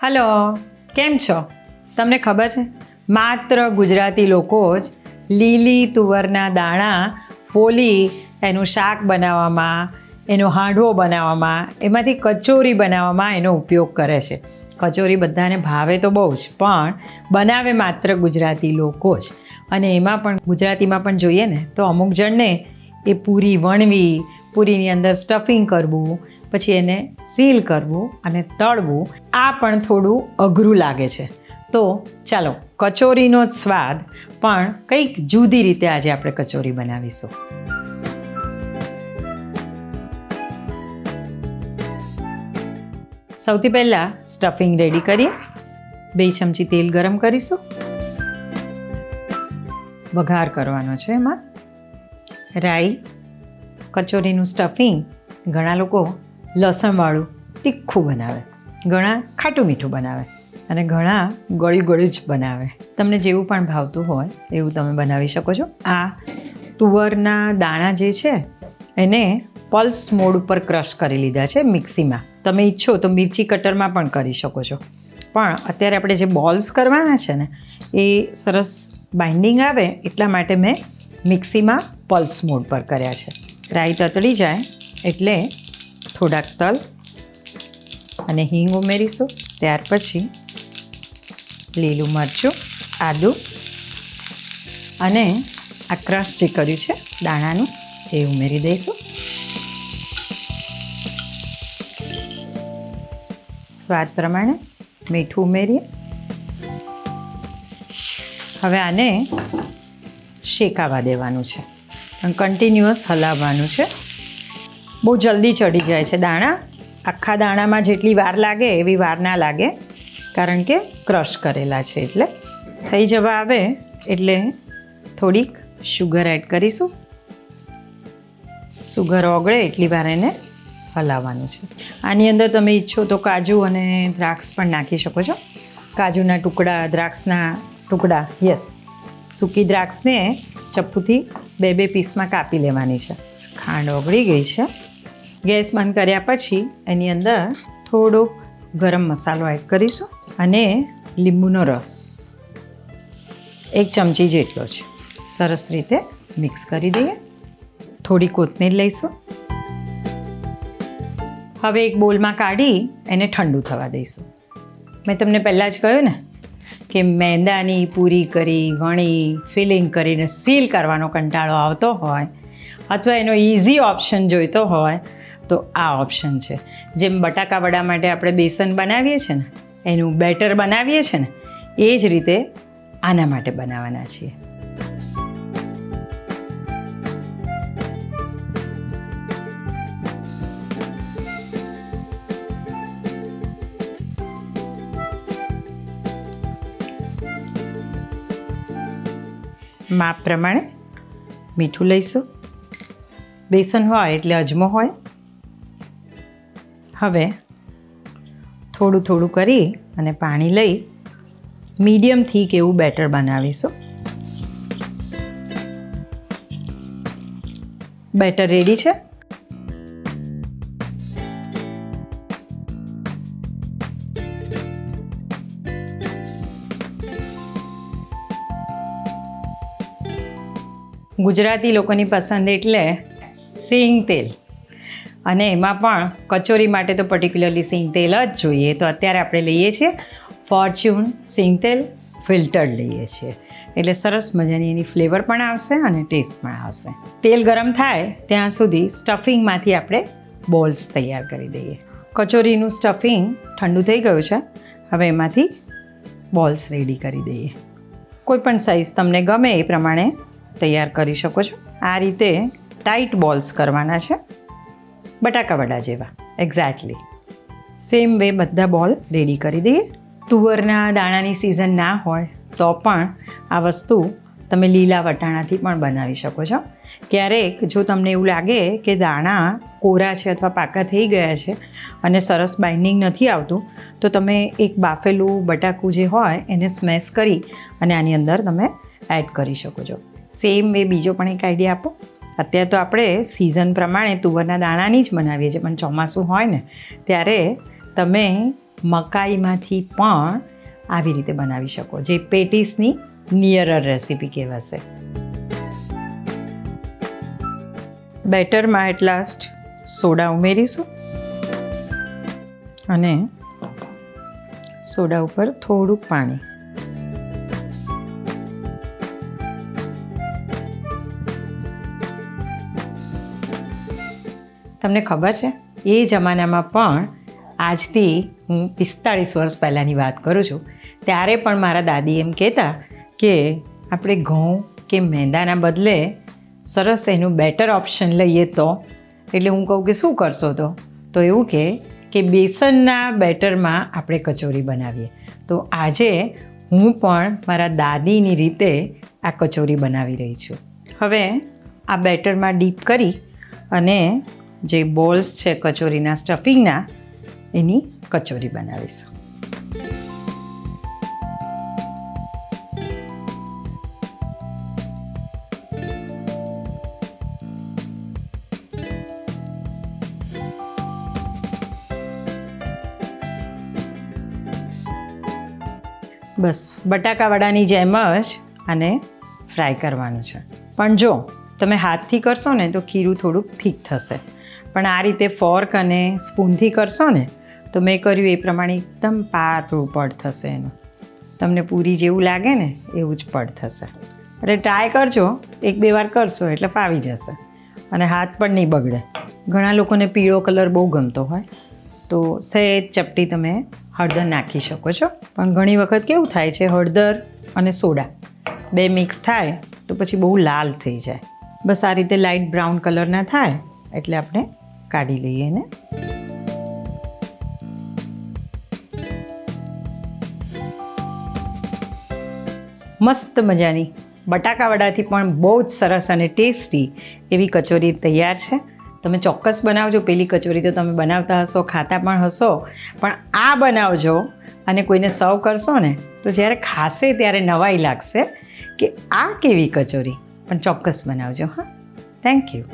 Hello, કેમ છો? તમને ખબર છે? માત્ર ગુજરાતી લોકો જ લીલી તુવરના દાણા ફોલી એનું શાક બનાવવામાં, એનો હાંડવો બનાવવામાં, એમાંથી કચોરી બનાવવામાં એનો ઉપયોગ કરે છે. કચોરી બધાને ભાવે તો બહુ જ, પણ બનાવે માત્ર ગુજરાતી લોકો જ. અને એમાં પણ, ગુજરાતીમાં પણ જોઈએ ને, તો અમુક જણને એ પૂરી વણવી, પૂરીની અંદર સ્ટફિંગ કરવું પછી એને સીલ કરવું અને તળવું, આ પણ થોડું અઘરું લાગે છે. તો ચાલો, કચોરીનો જ સ્વાદ, પણ કંઈક જુદી રીતે આજે આપણે કચોરી બનાવીશું. સૌથી પહેલાં સ્ટફિંગ રેડી કરીએ. બે ચમચી તેલ ગરમ કરીશું. વઘાર કરવાનો છે એમાં. રાઈ, કચોરીનું સ્ટફિંગ. ઘણા લોકો લસણવાળું તીખું બનાવે. ઘણા ખાટું મીઠું બનાવે અને ઘણા ગળ્યું ગળ્યું જ બનાવે. તમને જેવું પણ ભાવતું હોય એવું તમે બનાવી શકો છો. આ તુવરના દાણા જે છે એને પલ્સ મોડ ઉપર ક્રશ કરી લીધા છે મિક્સીમાં. તમે ઈચ્છો તો મિર્ચી કટરમાં પણ કરી શકો છો. પણ અત્યારે આપણે જે બોલ્સ કરવાના છે ને, એ સરસ બાઇન્ડિંગ આવે એટલા માટે મેં મિક્સીમાં પલ્સ મોડ પર કર્યા છે. રાઈ તતડી જાય એટલે થોડાક તલ અને હિંગ ઉમેરીશું. ત્યાર પછી લીલું મરચું, આદું અને આ ક્રશ જે કર્યું છે, દાણાનું, એ ઉમેરી દઈશું. સ્વાદ પ્રમાણે મીઠું ઉમેરીએ. હવે આને શેકાવા દેવાનું છે કન્ટિન્યુઅસ હલાવવાનું છે. બહુ જલ્દી ચડી જાય છે દાણા. આખા દાણામાં જેટલી વાર લાગે એવી વાર ના લાગે, કારણ કે ક્રશ કરેલા છે એટલે. થઈ જવા આવે એટલે થોડીક શુગર એડ કરીશું. સુગર ઓગળે એટલી વાર એને હલાવવાનું છે. આની અંદર તમે ઈચ્છો તો કાજુ અને દ્રાક્ષ પણ નાખી શકો છો. કાજુના ટુકડા, દ્રાક્ષના ટુકડા યસ સૂકી દ્રાક્ષને ચપ્પુથી બે બે પીસમાં કાપી લેવાની છે. ખાંડ ઓગળી ગઈ છે. ગેસ બંધ કર્યા પછી એની અંદર થોડોક ગરમ મસાલો એડ કરીશું અને લીંબુનો રસ. એક ચમચી જેટલો છે સરસ રીતે મિક્સ કરી દઈએ. થોડી કોથમીર લઈશું. હવે એક બોલમાં કાઢી એને ઠંડુ થવા દઈશું. મેં તમને પહેલાં જ કહ્યું ને કે મેંદાની પૂરી કરી, વણી, ફિલિંગ કરીને સીલ કરવાનો કંટાળો આવતો હોય અથવા એનો ઇઝી ઓપ્શન જોઈતો હોય તો આ ઓપ્શન છે. જેમ બટાકા વડા માટે આપણે બેસન બનાવીએ છીએ ને, એનું બેટર બનાવીએ છીએ ને, એ જ રીતે આના માટે બનાવવાના છીએ. માપ પ્રમાણે મીઠું લઈશું. બેસન હોય એટલે અજમો હોય. હવે થોડું થોડું કરી અને પાણી લઈ મીડિયમ થીક એવું બેટર બનાવીશું. બેટર રેડી છે? ગુજરાતી લોકોની પસંદ એટલે સિંગ તેલ. અને એમાં પણ કચોરી માટે તો પર્ટિક્યુલરલી સિંગ તેલ જ જોઈએ. તો અત્યારે આપણે લઈએ છીએ ફોર્ચ્યુન સિંગ તેલ ફિલ્ટર્ડ લઈએ છીએ. એટલે સરસ મજાની એની ફ્લેવર પણ આવશે અને ટેસ્ટ પણ આવશે. તેલ ગરમ થાય ત્યાં સુધી સ્ટફિંગમાંથી આપણે બોલ્સ તૈયાર કરી દઈએ. કચોરીનું સ્ટફિંગ ઠંડુ થઈ ગયું છે. હવે એમાંથી બોલ્સ રેડી કરી દઈએ. કોઈ પણ સાઇઝ તમને ગમે એ પ્રમાણે તૈયાર કરી શકો છો. આ રીતે ટાઈટ બોલ્સ કરવાના છે. બટાકા વડા જેવા. એક્ઝેક્ટલી સેમ વે બધા બોલ રેડી કરી દઈએ. તુવરના દાણાની સિઝન ના હોય તો પણ આ વસ્તુ તમે લીલા વટાણાથી પણ બનાવી શકો છો. ક્યારેક જો તમને એવું લાગે કે દાણા કોરા છે અથવા પાકા થઈ ગયા છે અને સરસ બાઇન્ડિંગ નથી આવતું, તો તમે એક બાફેલું બટાકું જે હોય એને સ્મેશ કરી અને આની અંદર તમે એડ કરી શકો છો. સેમ વે બીજો પણ એક આઈડિયા આપો. અત્યારે તો આપણે સિઝન પ્રમાણે તુવરના દાણાની જ બનાવીએ છીએ. પણ ચોમાસું હોય ને, ત્યારે તમે મકાઈમાંથી પણ આવી રીતે બનાવી શકો. જે પેટીસની નિયરર રેસીપી કહેવાશે. બેટરમાં એટ લાસ્ટ સોડા ઉમેરીશું. અને સોડા ઉપર થોડુંક પાણી. તમને ખબર છે? એ જમાનામાં પણ આજથી હું પિસ્તાળીસ વર્ષ પહેલાંની વાત કરું છું. ત્યારે પણ મારા દાદી એમ કહેતા કે આપણે ઘઉં કે મેંદાના બદલે સરસ એનું બેટર ઓપ્શન લઈએ તો. એટલે હું કહું કે શું કરશો તો? તો એવું કે કે બેસનના બેટરમાં આપણે કચોરી બનાવીએ. તો આજે હું પણ મારા દાદીની રીતે આ કચોરી બનાવી રહી છું. હવે આ બેટરમાં ડીપ કરી અને જે બોલ્સ છે કચોરીના સ્ટફિંગના, એની કચોરી બનાવીશું. બસ બટાકાવડાની જેમ જ આને ફ્રાય કરવાનું છે. પણ જો તમે હાથથી કરશો ને, તો ખીરું થોડુંક થીક થશે. પણ આ રીતે ફોર્ક અને સ્પૂનથી કરશો ને, તો મેં કર્યું એ પ્રમાણે એકદમ પાતળું પડ થશે એનું. તમને પૂરી જેવું લાગે ને, એવું જ પડ થશે. એટલે ટ્રાય કરજો. એક બે વાર કરશો એટલે ફાવી જશે. અને હાથ પણ નહીં બગડે. ઘણા લોકોને પીળો કલર બહુ ગમતો હોય. તો સહેજ ચપટી તમે હળદર નાખી શકો છો. પણ ઘણી વખત કેવું થાય છે, હળદર અને સોડા બે મિક્સ થાય, તો પછી બહુ લાલ થઈ જાય. બસ આ રીતે લાઇટ બ્રાઉન કલરના થાય, એટલે આપણે કાઢી લઈએ એને. મસ્ત મજાની બટાકાવડાથી પણ બહુ જ સરસ અને ટેસ્ટી એવી કચોરી તૈયાર છે. તમે ચોક્કસ બનાવજો. પેલી કચોરી તો તમે બનાવતા હશો, ખાતા પણ હશો. પણ આ બનાવજો અને કોઈને સર્વ કરશો ને, તો જ્યારે ખાશે ત્યારે નવાઈ લાગશે કે આ કેવી કચોરી. પણ ચોક્કસ બનાવજો, હા. Thank you